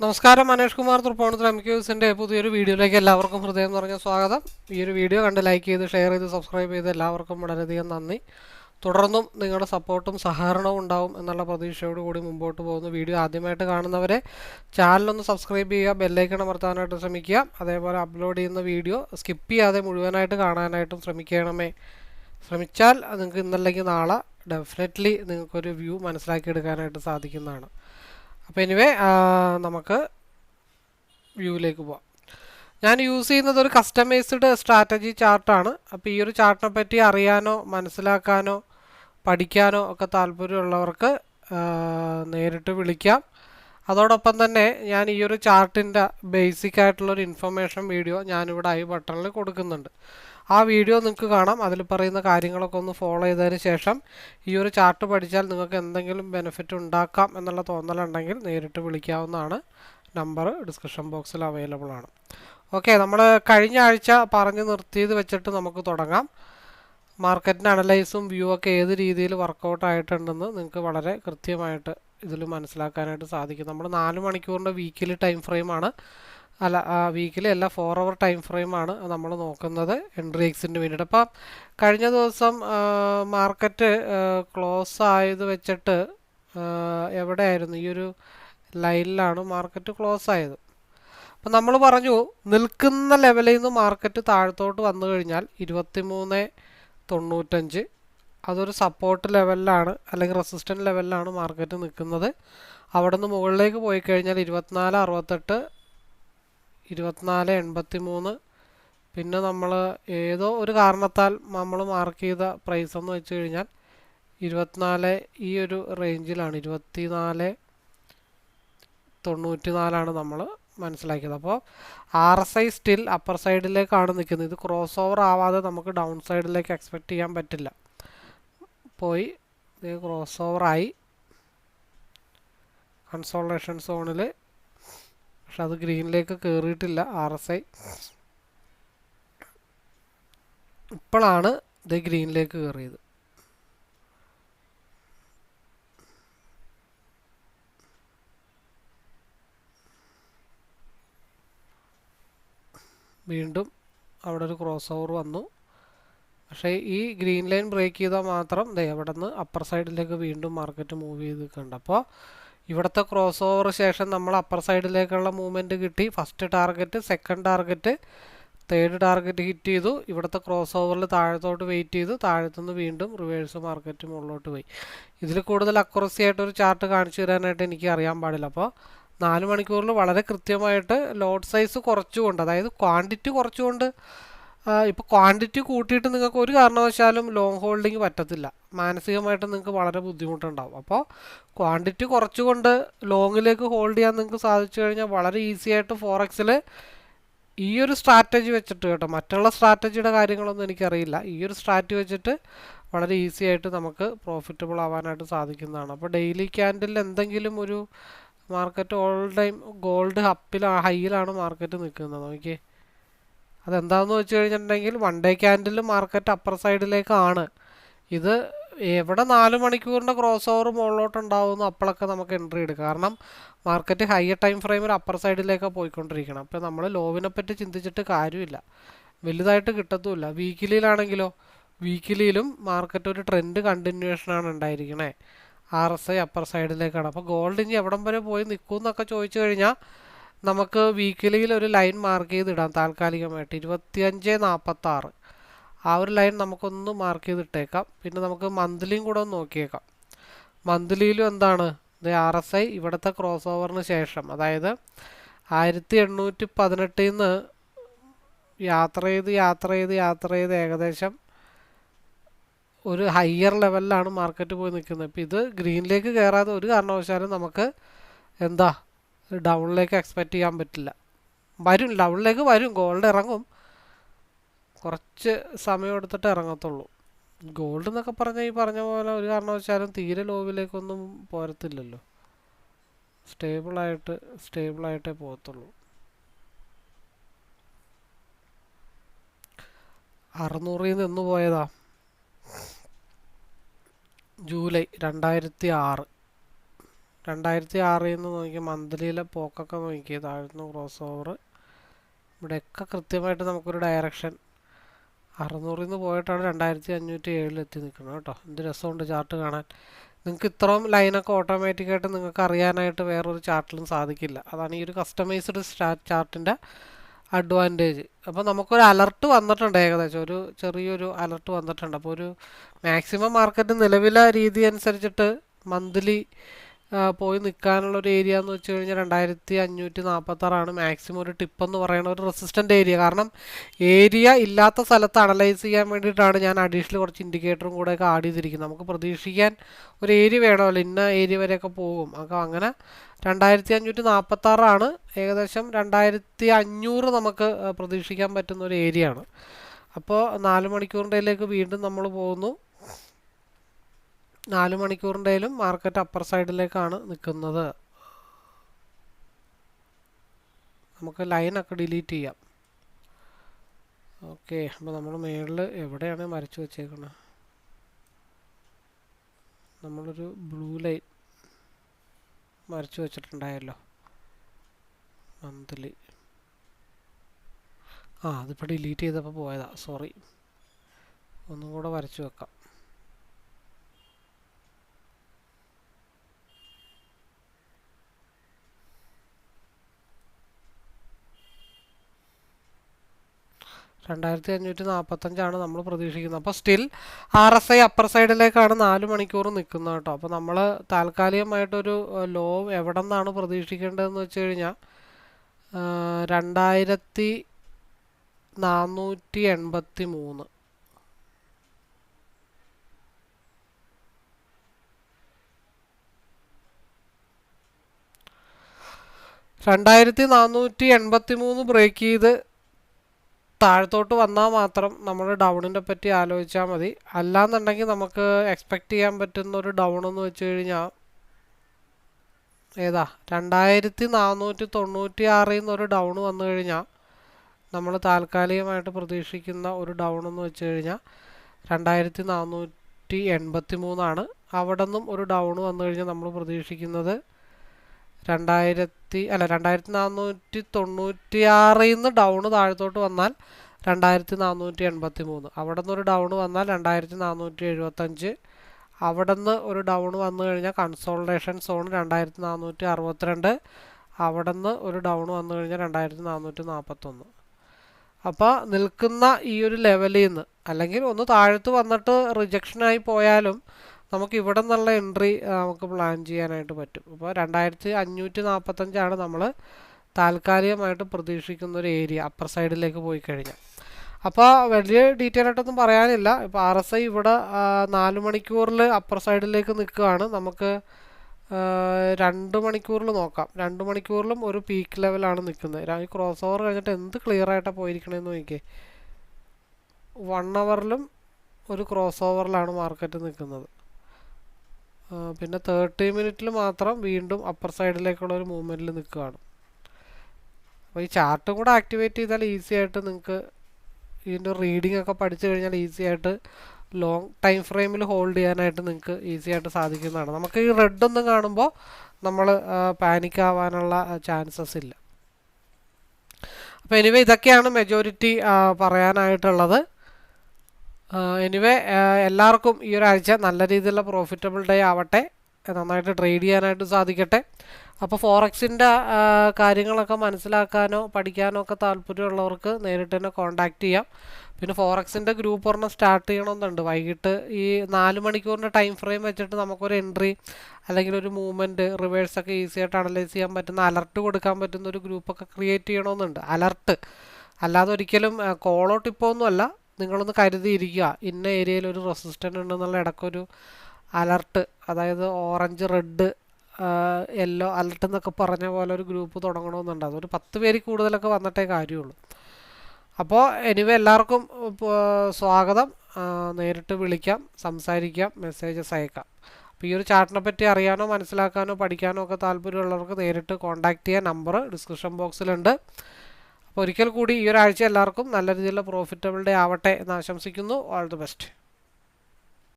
നമസ്കാരം മനേഷ് കുമാർ തൃപ്പോണത്തിൽ എം ക്യൂസിന്റെ പുതിയൊരു വീഡിയോയിലേക്ക് എല്ലാവർക്കും ഹൃദയം നിറഞ്ഞ സ്വാഗതം. ഈ ഒരു വീഡിയോ കണ്ട് ലൈക്ക് ചെയ്ത് ഷെയർ ചെയ്ത് സബ്സ്ക്രൈബ് ചെയ്ത് എല്ലാവർക്കും വളരെയധികം നന്ദി. തുടർന്നും നിങ്ങളുടെ സപ്പോർട്ടും സഹകരണവും ഉണ്ടാവും എന്നുള്ള പ്രതീക്ഷയോടുകൂടി മുമ്പോട്ട് പോകുന്നു വീഡിയോ ആദ്യമായിട്ട് കാണുന്നവരെ ചാനലൊന്ന് സബ്സ്ക്രൈബ് ചെയ്യുക ബെല്ലൈക്കൺ അമർത്താനായിട്ട് ശ്രമിക്കുക. അതേപോലെ അപ്ലോഡ് ചെയ്യുന്ന വീഡിയോ സ്കിപ്പ് ചെയ്യാതെ മുഴുവനായിട്ട് കാണാനായിട്ടും ശ്രമിക്കണമേ. ശ്രമിച്ചാൽ നിങ്ങൾക്ക് ഇന്നല്ലെങ്കിൽ നാളെ ഡെഫിനറ്റ്ലി നിങ്ങൾക്കൊരു വ്യൂ മനസ്സിലാക്കിയെടുക്കാനായിട്ട് സാധിക്കുന്നതാണ്. അപ്പോൾ എനിവേ നമുക്ക് വ്യൂവിലേക്ക് പോവാം. ഞാൻ യൂസ് ചെയ്യുന്നത് ഒരു കസ്റ്റമൈസ്ഡ് സ്ട്രാറ്റജി ചാർട്ടാണ് അപ്പോൾ ഈ ഒരു ചാർട്ടിനെ പറ്റി അറിയാനോ മനസ്സിലാക്കാനോ പഠിക്കാനോ ഒക്കെ താല്പര്യമുള്ളവർക്ക് നേരിട്ട് വിളിക്കാം. അതോടൊപ്പം തന്നെ ഞാൻ ഈ ഒരു ചാർട്ടിന്റെ ബേസിക് ആയിട്ടുള്ളൊരു ഇൻഫർമേഷൻ വീഡിയോ ഞാനിവിടെ ഐ ബട്ടണിൽ കൊടുക്കുന്നുണ്ട്. ആ വീഡിയോ നിങ്ങൾക്ക് കാണാം. അതിൽ പറയുന്ന കാര്യങ്ങളൊക്കെ ഒന്ന് ഫോളോ ചെയ്തതിന് ശേഷം ഈ ഒരു ചാർട്ട് പഠിച്ചാൽ നിങ്ങൾക്ക് എന്തെങ്കിലും ബെനിഫിറ്റ് ഉണ്ടാക്കാം എന്നുള്ള തോന്നലുണ്ടെങ്കിൽ നേരിട്ട് വിളിക്കാവുന്നതാണ്. നമ്പർ ഡിസ്ക്രിപ്ഷൻ ബോക്സിൽ അവൈലബിൾ ആണ്. ഓക്കെ നമ്മൾ കഴിഞ്ഞ ആഴ്ച പറഞ്ഞു നിർത്തിയത് വെച്ചിട്ട് നമുക്ക് തുടങ്ങാം. മാർക്കറ്റിന്റെ അനലൈസും വ്യൂ ഒക്കെ ഏത് രീതിയിൽ വർക്കൗട്ട് ആയിട്ടുണ്ടെന്ന് നിങ്ങൾക്ക് വളരെ കൃത്യമായിട്ട് ഇതിൽ മനസ്സിലാക്കാനായിട്ട് സാധിക്കും. നമ്മൾ നാല് മണിക്കൂറിന്റെ വീക്കിലി ടൈം ഫ്രെയിമാണ് അല്ല വീക്കിലെ അല്ല ഫോർ അവർ ടൈം ഫ്രെയിമാണ് നമ്മൾ നോക്കുന്നത് എൻട്രി എക്സിന് വേണ്ടിയിട്ട്. അപ്പം കഴിഞ്ഞ ദിവസം മാർക്കറ്റ് ക്ലോസ് ആയത് വെച്ചിട്ട് എവിടെ എവിടെയായിരുന്നു? ഈ ഒരു ലൈനിലാണ് മാർക്കറ്റ് ക്ലോസ് ആയത്. അപ്പം നമ്മൾ പറഞ്ഞു നിൽക്കുന്ന ലെവലിൽ നിന്ന് മാർക്കറ്റ് താഴത്തോട്ട് വന്നു കഴിഞ്ഞാൽ ഇരുപത്തി മൂന്ന് തൊണ്ണൂറ്റഞ്ച്. അതൊരു സപ്പോർട്ട് ലെവലിലാണ് അല്ലെങ്കിൽ റെസിസ്റ്റന്റ് ലെവലിലാണ് മാർക്കറ്റ് നിൽക്കുന്നത്. അവിടെ നിന്ന് മുകളിലേക്ക് പോയി കഴിഞ്ഞാൽ ഇരുപത്തിനാല് അറുപത്തെട്ട് ഇരുപത്തിനാല് എൺപത്തി മൂന്ന് പിന്നെ നമ്മൾ ഏതോ ഒരു കാരണത്താൽ നമ്മൾ മാർക്ക് ചെയ്ത പ്രൈസ് എന്ന് വെച്ച് കഴിഞ്ഞാൽ ഇരുപത്തിനാല് ഈ ഒരു റേഞ്ചിലാണ് ഇരുപത്തിനാല് തൊണ്ണൂറ്റി നാലാണ് നമ്മൾ മനസ്സിലാക്കിയത്. അപ്പോൾ R S I still upper സൈഡിലേക്കാണ് നിൽക്കുന്നത്. ഇത് ക്രോസ് ഓവർ ആവാതെ നമുക്ക് ഡൗൺ സൈഡിലേക്ക് എക്സ്പെക്റ്റ് ചെയ്യാൻ പറ്റില്ല. പോയി ഇത് ക്രോസ് ഓവറായി കൺസോളേഷൻ സോണിൽ പക്ഷെ അത് ഗ്രീനിലേക്ക് കയറിയിട്ടില്ല ആർ എസ് ഐ. ഇപ്പോഴാണ് ഇത് ഗ്രീനിലേക്ക് കയറിയത് വീണ്ടും അവിടെ ഒരു ക്രോസ് ഓവർ വന്നു. പക്ഷേ ഈ ഗ്രീൻ ലൈൻ ബ്രേക്ക് ചെയ്താൽ മാത്രം ദേ അവിടെ നിന്ന് അപ്പർ സൈഡിലേക്ക് വീണ്ടും മാർക്കറ്റ് മൂവ് ചെയ്ത് നിൽക്കുന്നുണ്ട്. അപ്പോൾ ഇവിടുത്തെ ക്രോസ് ഓവർ ശേഷം നമ്മൾ അപ്പർ സൈഡിലേക്കുള്ള മൂവ്മെന്റ് കിട്ടി. First target second target third target hit ചെയ്തു. ഇവിടുത്തെ ക്രോസ് ഓവറിൽ താഴത്തോട്ട് വെയിറ്റ് ചെയ്തു. താഴത്തുനിന്ന് വീണ്ടും റിവേഴ്സ് മാർക്കറ്റ് മുകളിലോട്ട് പോയി. ഇതിൽ കൂടുതൽ അക്യുറസി ആയിട്ട് ഒരു ചാർട്ട് കാണിച്ചു തരാനായിട്ട് എനിക്ക് അറിയാൻ പാടില്ല. അപ്പോൾ നാല് മണിക്കൂറിൽ വളരെ കൃത്യമായിട്ട് ലോഡ് സൈസ് കുറച്ചുകൊണ്ട് അതായത് ക്വാണ്ടിറ്റി കുറച്ചുകൊണ്ട് ഇപ്പോൾ ക്വാണ്ടിറ്റി കൂട്ടിയിട്ട് നിങ്ങൾക്ക് ഒരു കാരണവശാലും ലോങ് ഹോൾഡിങ് പറ്റത്തില്ല. മാനസികമായിട്ട് നിങ്ങൾക്ക് വളരെ ബുദ്ധിമുട്ടുണ്ടാവും. അപ്പോൾ ക്വാണ്ടിറ്റി കുറച്ചുകൊണ്ട് ലോങ്ങിലേക്ക് ഹോൾഡ് ചെയ്യാൻ നിങ്ങൾക്ക് സാധിച്ചു കഴിഞ്ഞാൽ വളരെ ഈസി ആയിട്ട് ഫോറക്സിൽ ഈ ഒരു സ്ട്രാറ്റജി വെച്ചിട്ട് കേട്ടോ മറ്റുള്ള സ്ട്രാറ്റജിയുടെ കാര്യങ്ങളൊന്നും എനിക്കറിയില്ല. ഈ ഒരു സ്ട്രാറ്റജി വെച്ചിട്ട് വളരെ ഈസി ആയിട്ട് നമുക്ക് പ്രോഫിറ്റബിൾ ആവാനായിട്ട് സാധിക്കുന്നതാണ്. അപ്പോൾ ഡെയിലി ക്യാൻഡിൽ എന്തെങ്കിലും ഒരു മാർക്കറ്റ് ഓൾ ടൈം ഗോൾഡ് അപ്പിലാണ് ഹൈയിലാണ് മാർക്കറ്റ് നിൽക്കുന്നത്. നോക്കിയേ. അതെന്താണെന്ന് വെച്ച് കഴിഞ്ഞിട്ടുണ്ടെങ്കിൽ one day candle market upper സൈഡിലേക്കാണ് ഇത് എവിടെ നാല് മണിക്കൂറിന്റെ ക്രോസ് ഓവർ മുകളിലോട്ട് ഉണ്ടാവുന്നു അപ്പോഴൊക്കെ നമുക്ക് എൻട്രി എടുക്കാം. കാരണം മാർക്കറ്റ് ഹയർ ടൈം ഫ്രെയിമിൽ അപ്പർ സൈഡിലേക്കാണ് പോയിക്കൊണ്ടിരിക്കണം. അപ്പോൾ നമ്മൾ ലോവിനെ പറ്റി ചിന്തിച്ചിട്ട് കാര്യമില്ല. വലുതായിട്ട് കിട്ടത്തുമില്ല. വീക്കിലിയിലാണെങ്കിലോ വീക്കിലിയിലും മാർക്കറ്റ് ഒരു ട്രെൻഡ് കണ്ടിന്യൂഷനാണ് ഉണ്ടായിരിക്കണേ. ആർ എസ് ഐ അപ്പർ സൈഡിലേക്കാണ് അപ്പോൾ ഗോൾഡ് ഇനി എവിടം വരെ പോയി നിൽക്കും എന്നൊക്കെ ചോദിച്ചു കഴിഞ്ഞാൽ നമുക്ക് വീക്കിലിയിൽ ഒരു ലൈൻ മാർക്ക് ചെയ്തിടാം താൽക്കാലികമായിട്ട്. ഇരുപത്തിയഞ്ച് നാൽപ്പത്താറ് ആ ഒരു ലൈൻ നമുക്കൊന്ന് മാർക്ക് ചെയ്തിട്ടേക്കാം. പിന്നെ നമുക്ക് മന്ത്ലിയും കൂടെ ഒന്ന് നോക്കിയേക്കാം. മന്ത്ലിയിലും എന്താണ്? ഇത് ആർ എസ് ഐ ഇവിടുത്തെ ക്രോസ് ഓവറിന് ശേഷം. അതായത് ആയിരത്തി എണ്ണൂറ്റി പതിനെട്ടിൽ നിന്ന് യാത്ര ചെയ്ത് യാത്ര ചെയ്ത് യാത്ര ചെയ്ത് ഏകദേശം ഒരു ഹയർ ലെവലിലാണ് മാർക്കറ്റ് പോയി നിൽക്കുന്നത്. ഇപ്പം ഇത് ഗ്രീനിലേക്ക് കയറാതെ ഒരു കാരണവശാലും നമുക്ക് എന്താ ഡൗണിലേക്ക് എക്സ്പെക്റ്റ് ചെയ്യാൻ പറ്റില്ല. വരും ഡൗണിലേക്ക് വരും ഗോൾഡ് ഇറങ്ങും. കുറച്ച് സമയം എടുത്തിട്ട് ഇറങ്ങത്തുള്ളൂ. ഗോൾഡ് എന്നൊക്കെ പറഞ്ഞാൽ ഈ പറഞ്ഞ പോലെ ഒരു കാരണവശാലും തീരെ ലോവിലേക്കൊന്നും പോരത്തില്ലല്ലോ. സ്റ്റേബിളായിട്ട് സ്റ്റേബിളായിട്ടേ പോകത്തുള്ളൂ. അറുന്നൂറിൽ നിന്ന് പോയതാ. ജൂലൈ രണ്ടായിരത്തി ആറ്. രണ്ടായിരത്തി ആറിൽ നിന്ന് നോക്കി മന്ത്ലിയിലെ പോക്കൊക്കെ നോക്കി താഴ്ന്നു ക്രോസ് ഓവർ ഇവിടെയൊക്കെ കൃത്യമായിട്ട് നമുക്കൊരു ഡയറക്ഷൻ അറുന്നൂറിൽ നിന്ന് പോയിട്ടാണ് രണ്ടായിരത്തി അഞ്ഞൂറ്റി എത്തി നിൽക്കുന്നത് കേട്ടോ. എന്ത് രസമുണ്ട് ചാർട്ട് കാണാൻ. നിങ്ങൾക്ക് ഇത്രയും ലൈനൊക്കെ ഓട്ടോമാറ്റിക്കായിട്ട് നിങ്ങൾക്ക് അറിയാനായിട്ട് വേറൊരു ചാർട്ടിലും സാധിക്കില്ല. അതാണ് ഈ ഒരു കസ്റ്റമൈസ്ഡ് ചാർട്ടിന്റെ അഡ്വാന്റേജ് അപ്പോൾ നമുക്കൊരു അലർട്ട് വന്നിട്ടുണ്ട് ഏകദേശം. ഒരു ചെറിയൊരു അലർട്ട് വന്നിട്ടുണ്ട്. അപ്പോൾ ഒരു മാക്സിമം മാർക്കറ്റ് നിലവിലെ രീതി അനുസരിച്ചിട്ട് മന്ത്ലി പോയി നിൽക്കാനുള്ള ഒരു ഏരിയ എന്ന് വെച്ച് കഴിഞ്ഞാൽ രണ്ടായിരത്തി അഞ്ഞൂറ്റി നാൽപ്പത്താറാണ് മാക്സിമം ഒരു ടിപ്പ് എന്ന് പറയുന്ന ഒരു റെസിസ്റ്റന്റ് ഏരിയ കാരണം ഏരിയ ഇല്ലാത്ത സ്ഥലത്ത് അനലൈസ് ചെയ്യാൻ വേണ്ടിയിട്ടാണ് ഞാൻ അഡീഷണൽ കുറച്ച് ഇൻഡിക്കേറ്ററും കൂടെയൊക്കെ ആഡ് ചെയ്തിരിക്കുന്നത്. നമുക്ക് പ്രതീക്ഷിക്കാൻ ഒരു ഏരിയ വേണമല്ലോ. ഇന്ന ഏരിയ വരെയൊക്കെ പോകും. അപ്പോൾ അങ്ങനെ രണ്ടായിരത്തി അഞ്ഞൂറ്റി നാൽപ്പത്താറാണ് ഏകദേശം രണ്ടായിരത്തി അഞ്ഞൂറ് നമുക്ക് പ്രതീക്ഷിക്കാൻ പറ്റുന്ന ഒരു ഏരിയ ആണ്. അപ്പോൾ നാല് മണിക്കൂറിന്റെയിലേക്ക് വീണ്ടും നമ്മൾ പോകുന്നു. നാല് മണിക്കൂറിന്റെയിലും മാർക്കറ്റ് അപ്പർ സൈഡിലേക്കാണ് നിൽക്കുന്നത്. നമുക്ക് ലൈൻ ഒക്കെ ഡിലീറ്റ് ചെയ്യാം. ഓക്കെ അപ്പോൾ നമ്മൾ മേളിൽ എവിടെയാണ് വരച്ചു വെച്ചേക്കുന്നത് നമ്മളൊരു ബ്ലൂ ലൈൻ വരച്ചു വെച്ചിട്ടുണ്ടായല്ലോ മന്ത്ലി. ആ അതിപ്പോൾ ഡിലീറ്റ് ചെയ്തപ്പോൾ പോയതാ സോറി. ഒന്നും കൂടെ വരച്ചു വെക്കാം. രണ്ടായിരത്തി അഞ്ഞൂറ്റി നാൽപ്പത്തഞ്ചാണ് നമ്മൾ പ്രതീക്ഷിക്കുന്നത്. അപ്പോൾ still R S I upper സൈഡിലേക്കാണ് നാല് മണിക്കൂർ നിൽക്കുന്നത് കേട്ടോ. അപ്പോൾ നമ്മൾ താൽക്കാലികമായിട്ടൊരു ലോ എവിടെ നിന്നാണ് പ്രതീക്ഷിക്കേണ്ടതെന്ന് വെച്ച് കഴിഞ്ഞാൽ രണ്ടായിരത്തി നാനൂറ്റി എൺപത്തി മൂന്ന് രണ്ടായിരത്തി നാനൂറ്റി എൺപത്തി മൂന്ന് ബ്രേക്ക് ചെയ്ത് താഴത്തോട്ട് വന്നാൽ മാത്രം നമ്മൾ ഡൗണിനെ പറ്റി ആലോചിച്ചാൽ മതി. അല്ലാന്നുണ്ടെങ്കിൽ നമുക്ക് എക്സ്പെക്റ്റ് ചെയ്യാൻ പറ്റുന്ന ഒരു ഡൗൺ എന്ന് വെച്ച് കഴിഞ്ഞാൽ ഏതാ? രണ്ടായിരത്തി നാനൂറ്റി തൊണ്ണൂറ്റി ആറിൽ നിന്നൊരു ഡൗൺ വന്നു കഴിഞ്ഞാൽ നമ്മൾ താൽക്കാലികമായിട്ട് പ്രതീക്ഷിക്കുന്ന ഒരു ഡൗൺ എന്ന് വെച്ച് കഴിഞ്ഞാൽ രണ്ടായിരത്തി നാനൂറ്റി എൺപത്തി മൂന്നാണ് അവിടെ നിന്നും ഒരു ഡൗൺ വന്നു കഴിഞ്ഞാൽ നമ്മൾ പ്രതീക്ഷിക്കുന്നത് രണ്ടായിരത്തി അല്ല രണ്ടായിരത്തി നാനൂറ്റി തൊണ്ണൂറ്റി ആറിൽ നിന്ന് ഡൗൺ താഴത്തോട്ട് വന്നാൽ രണ്ടായിരത്തി നാനൂറ്റി എൺപത്തി മൂന്ന് അവിടെ നിന്ന് ഒരു ഡൗൺ വന്നാൽ രണ്ടായിരത്തി നാനൂറ്റി എഴുപത്തഞ്ച് അവിടെ നിന്ന് ഒരു ഡൗൺ വന്നു കഴിഞ്ഞാൽ കൺസോൾട്ടേഷൻ സോൺ രണ്ടായിരത്തി നാനൂറ്റി അറുപത്തിരണ്ട് അവിടെ നിന്ന് ഒരു ഡൗൺ വന്നു കഴിഞ്ഞാൽ രണ്ടായിരത്തി നാനൂറ്റി നാൽപ്പത്തൊന്ന് അപ്പോൾ നിൽക്കുന്ന ഈ ഒരു ലെവലിൽ നിന്ന് അല്ലെങ്കിൽ ഒന്ന് താഴത്ത് വന്നിട്ട് റിജക്ഷനായി പോയാലും നമുക്ക് ഇവിടെ നിന്നുള്ള എൻട്രി നമുക്ക് പ്ലാൻ ചെയ്യാനായിട്ട് പറ്റും. അപ്പോൾ രണ്ടായിരത്തി അഞ്ഞൂറ്റി നാൽപ്പത്തഞ്ചാണ് നമ്മൾ താൽക്കാലികമായിട്ട് പ്രതീക്ഷിക്കുന്ന ഒരു ഏരിയ അപ്പർ സൈഡിലേക്ക് പോയി കഴിഞ്ഞാൽ. അപ്പോൾ വലിയ ഡീറ്റെയിൽ ആയിട്ടൊന്നും പറയാനില്ല. ഇപ്പോൾ ആർ എസ് ഐ ഇവിടെ നാല് മണിക്കൂറിൽ അപ്പർ സൈഡിലേക്ക് നിൽക്കുകയാണ്. നമുക്ക് രണ്ട് മണിക്കൂറിൽ നോക്കാം. രണ്ട് മണിക്കൂറിലും ഒരു പീക്ക് ലെവലാണ് നിൽക്കുന്നത്. ഈ ക്രോസ് ഓവർ കഴിഞ്ഞിട്ട് എന്ത് ക്ലിയർ ആയിട്ടാണ് പോയിരിക്കണേന്ന് നോക്കിയേ വൺ അവറിലും ഒരു ക്രോസ് ഓവറിലാണ് മാർക്കറ്റ് നിൽക്കുന്നത്. പിന്നെ തേർട്ടി മിനിറ്റിൽ മാത്രം വീണ്ടും അപ്പർ സൈഡിലേക്കുള്ള ഒരു മൂവ്മെന്റിൽ നിൽക്കുകയാണ്. അപ്പോൾ ഈ ചാർട്ടും കൂടെ ആക്ടിവേറ്റ് ചെയ്താൽ ഈസി ആയിട്ട് നിങ്ങൾക്ക് ഇതിന്റെ റീഡിംഗ് ഒക്കെ പഠിച്ചു കഴിഞ്ഞാൽ ഈസി ആയിട്ട് ലോങ് ടൈം ഫ്രെയിമിൽ ഹോൾഡ് ചെയ്യാനായിട്ട് നിങ്ങൾക്ക് ഈസി ആയിട്ട് സാധിക്കുന്നതാണ്. നമുക്ക് ഈ റെഡ് ഒന്നും കാണുമ്പോൾ നമ്മൾ പാനിക് ആവാനുള്ള ചാൻസസ് ഇല്ല. അപ്പോൾ എനിവേ ഇതൊക്കെയാണ് മെജോറിറ്റി പറയാനായിട്ടുള്ളത്. എനിവേ എല്ലാവർക്കും ഈ ഒരാഴ്ച നല്ല രീതിയിലുള്ള പ്രോഫിറ്റബിൾ ഡേ ആവട്ടെ. നന്നായിട്ട് ട്രേഡ് ചെയ്യാനായിട്ട് സാധിക്കട്ടെ. അപ്പോൾ ഫോറക്സിന്റെ കാര്യങ്ങളൊക്കെ മനസ്സിലാക്കാനോ പഠിക്കാനോ ഒക്കെ താല്പര്യമുള്ളവർക്ക് നേരിട്ട് തന്നെ കോൺടാക്റ്റ് ചെയ്യാം. പിന്നെ ഫോറക്സിന്റെ ഗ്രൂപ്പ് ഒരെണ്ണം സ്റ്റാർട്ട് ചെയ്യണമെന്നുണ്ട്. വൈകിട്ട് ഈ നാല് മണിക്കൂറിന്റെ ടൈം ഫ്രെയിം വെച്ചിട്ട് നമുക്കൊരു എൻട്രി അല്ലെങ്കിൽ ഒരു മൂവ്മെന്റ് റിവേഴ്സൊക്കെ ഈസി ആയിട്ട് അനലൈസ് ചെയ്യാൻ പറ്റുന്ന അലർട്ട് കൊടുക്കാൻ പറ്റുന്ന ഒരു ഗ്രൂപ്പൊക്കെ ക്രിയേറ്റ് ചെയ്യണമെന്നുണ്ട്. അലർട്ട് അല്ലാതെ ഒരിക്കലും കോളോ ടിപ്പോ ഒന്നുമല്ല. നിങ്ങളൊന്ന് കരുതിയിരിക്കുക. ഇന്ന ഏരിയയിൽ ഒരു റെസിസ്റ്റന്റ് ഉണ്ടെന്നുള്ള ഇടയ്ക്കൊരു അലർട്ട് അതായത് ഓറഞ്ച് റെഡ് യെല്ലോ അലർട്ട് എന്നൊക്കെ പറഞ്ഞ പോലെ ഒരു ഗ്രൂപ്പ് തുടങ്ങണമെന്നുണ്ട്. അതൊരു പത്ത് പേര് കൂടുതലൊക്കെ വന്നിട്ടേ കാര്യമുള്ളൂ. അപ്പോൾ എനിവേ എല്ലാവർക്കും സ്വാഗതം. നേരിട്ട് വിളിക്കാം സംസാരിക്കാം മെസ്സേജസ് അയക്കാം. അപ്പോൾ ഈ ഒരു ചാർട്ടിനെ പറ്റി അറിയാനോ മനസ്സിലാക്കാനോ പഠിക്കാനോ ഒക്കെ താല്പര്യമുള്ളവർക്ക് നേരിട്ട് കോൺടാക്റ്റ് ചെയ്യാൻ നമ്പർ ഡിസ്ക്രിപ്ഷൻ ബോക്സിലുണ്ട് അപ്പോൾ ഒരിക്കൽ കൂടി ഈ ഒരാഴ്ച എല്ലാവർക്കും നല്ല രീതിയിലുള്ള പ്രോഫിറ്റബിൾ ഡേ ആവട്ടെ എന്ന് ആശംസിക്കുന്നു. All the best